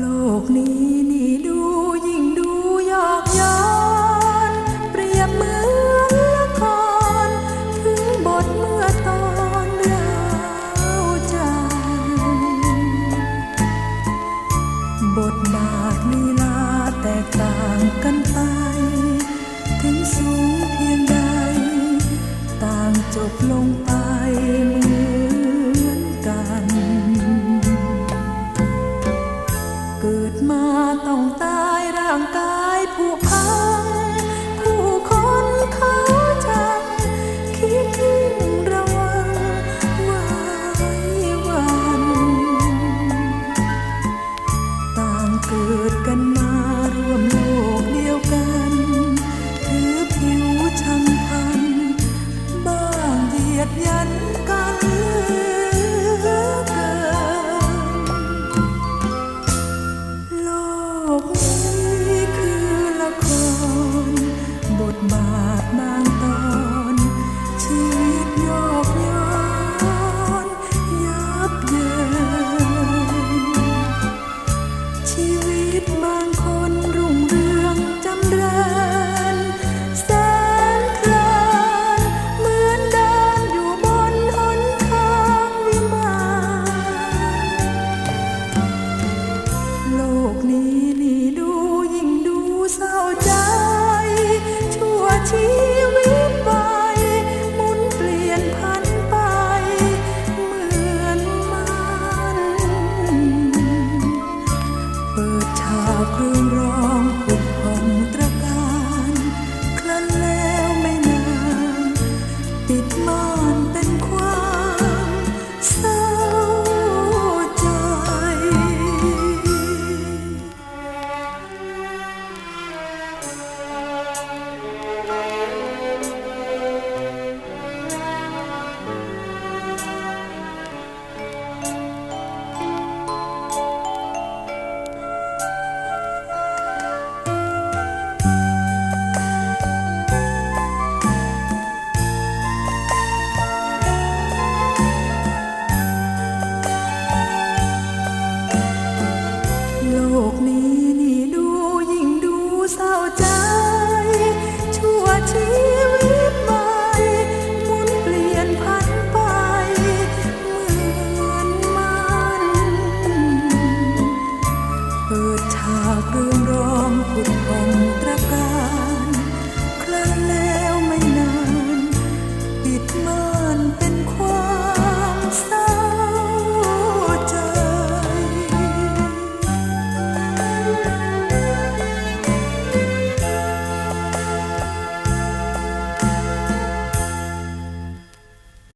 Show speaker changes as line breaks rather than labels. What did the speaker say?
โลกนี้นี่ดูยิ่งดูยอกย้อน เปรียบเหมือนละคร ถึงบทเมื่อตอนเราจันบทบาทลีลาแตกต่างกันไป ถึงสูงเพียงใด ต่างจบลงไป มาต้องตา Ooh. aku